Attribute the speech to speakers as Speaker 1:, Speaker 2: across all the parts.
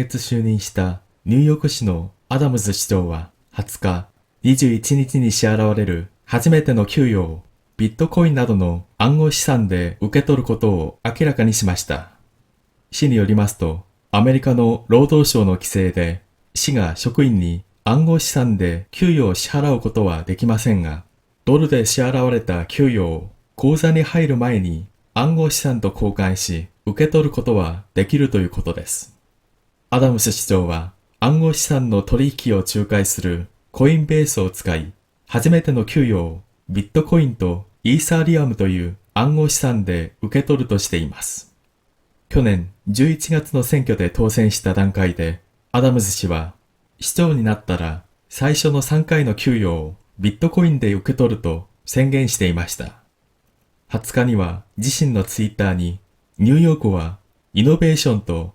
Speaker 1: 月就任したニューヨーク市のアダムズ市長は20日21日に支払われる初めての給与をビットコインなどの暗号資産で受け取ることを明らかにしました。市によりますと、アメリカの労働省の規制で、市が職員に暗号資産で給与を支払うことはできませんが、ドルで支払われた給与を口座に入る前に暗号資産と交換し、受け取ることはできるということです。アダムス市長は暗号資産の取引を仲介するコインベースを使い、初めての給与をビットコインとイーサーリアムという暗号資産で受け取るとしています。去年11月の選挙で当選した段階で、アダムズ氏は市長になったら最初の3回の給与をビットコインで受け取ると宣言していました。20日には自身のツイッターにニューヨークはイノベーションと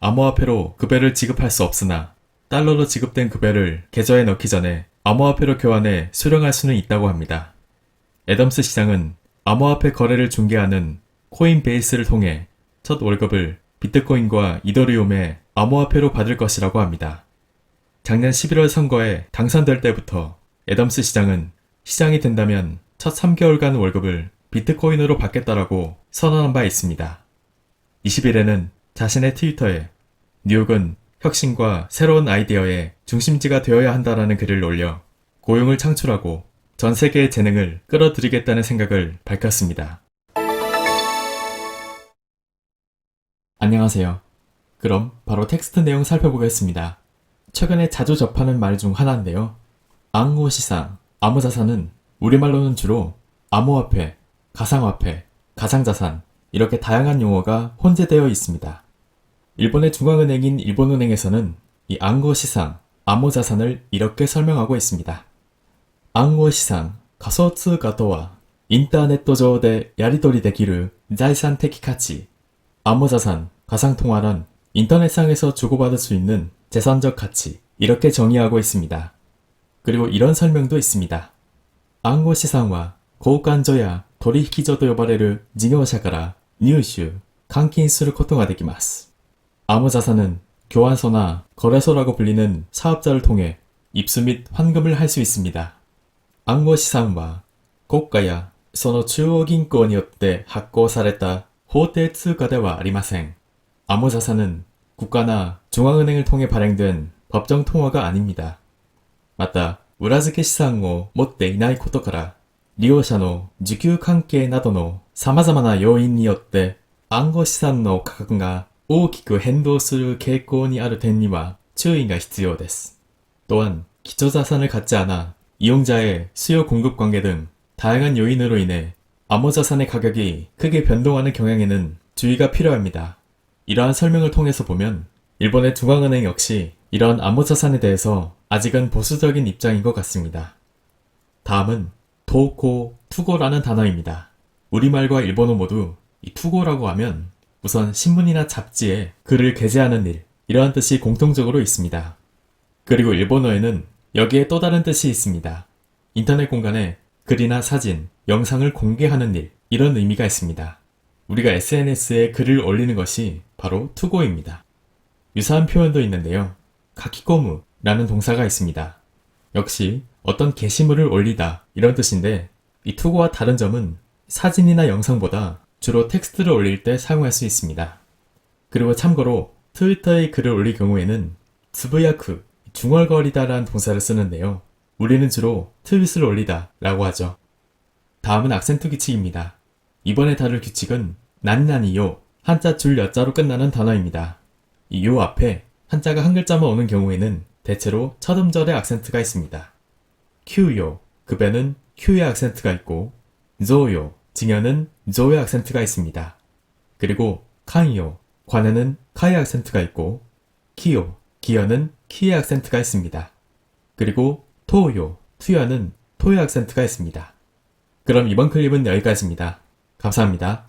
Speaker 1: 암호화폐로 급여를 지급할 수 없으나 달러로 지급된 급여를 계좌에 넣기 전에 암호화폐로 교환해 수령할 수는 있다고 합니다. 애덤스 시장은 암호화폐 거래를 중개하는 코인베이스를 통해 첫 월급을 비트코인과 이더리움의 암호화폐로 받을 것이라고 합니다. 작년 11월 선거에 당선될 때부터 애덤스 시장은 시장이 된다면 첫 3개월간 월급을 비트코인으로 받겠다라고 선언한 바 있습니다. 20일에는 자신의 트위터에 뉴욕은 혁신과 새로운 아이디어의 중심지가 되어야 한다라는 글을 올려 고용을 창출하고 전 세계의 재능을 끌어들이겠다는 생각을 밝혔습니다. 안녕하세요. 그럼 바로 텍스트 내용 살펴보겠습니다. 최근에 자주 접하는 말 중 하나인데요.暗号시상, 암호자산은 우리말로는 주로 암호화폐, 가상화폐, 가상자산 이렇게 다양한 용어가 혼재되어 있습니다. 일본의 중앙은행인 일본은행에서는 이暗号시상, 암호자산을 이렇게 설명하고 있습니다. 暗号資産、仮想通貨とは、インターネット上でやり取りできる財産的価値。 암호자산, 가상통화란 인터넷상에서 주고받을 수 있는 재산적 가치, 이렇게 정의하고 있습니다. 그리고 이런 설명도 있습니다. 暗号資産は、交換所や取引所と呼ばれる事業者から入手、換金することができます。 암호자산은 교환소나 거래소라고 불리는 사업자를 통해 입수 및 환금을 할 수 있습니다. 暗号資産は国家やその中央銀行によって発行された法定通貨ではありません。 암호자산은 국가나 중앙은행을 통해 발행된 법정 통화가 아닙니다. また、裏付け資産を持っていないことから、利用者の受給関係などの様々な要因によって暗号資産の価格が 大きく変動する傾向にある点には注意が必要です。 또한 기초자산을 갖지 않아 이용자의 수요 공급 관계 등 다양한 요인으로 인해 암호자산의 가격이 크게 변동하는 경향에는 주의가 필요합니다. 이러한 설명을 통해서 보면 일본의 중앙은행 역시 이러한 암호자산에 대해서 아직은 보수적인 입장인 것 같습니다. 다음은 도코, 투고라는 단어입니다. 우리말과 일본어 모두 이 투고라고 하면 우선 신문이나 잡지에 글을 게재하는 일, 이러한 뜻이 공통적으로 있습니다. 그리고 일본어에는 여기에 또 다른 뜻이 있습니다. 인터넷 공간에 글이나 사진, 영상을 공개하는 일, 이런 의미가 있습니다. 우리가 SNS에 글을 올리는 것이 바로 투고입니다. 유사한 표현도 있는데요. 가키고무라는 동사가 있습니다. 역시 어떤 게시물을 올리다 이런 뜻인데 이 투고와 다른 점은 사진이나 영상보다 주로 텍스트를 올릴 때 사용할 수 있습니다. 그리고 참고로 트위터에 글을 올릴 경우에는 스브야크, 중얼거리다라는 동사를 쓰는데요. 우리는 주로 트윗을 올리다 라고 하죠. 다음은 악센트 규칙입니다. 이번에 다룰 규칙은 난난이요 한자 줄 여자로 끝나는 단어입니다. 이 요 앞에 한자가 한 글자만 오는 경우에는 대체로 첫 음절에 악센트가 있습니다. 큐요 급에는 큐의 악센트가 있고 조요 증여는 조의 악센트가 있습니다. 그리고 칸요 관에는 카의 악센트가 있고 키요 기어는 키의 악센트가 있습니다. 그리고 토요, 투여는 토요 악센트가 있습니다. 그럼 이번 클립은 여기까지입니다. 감사합니다.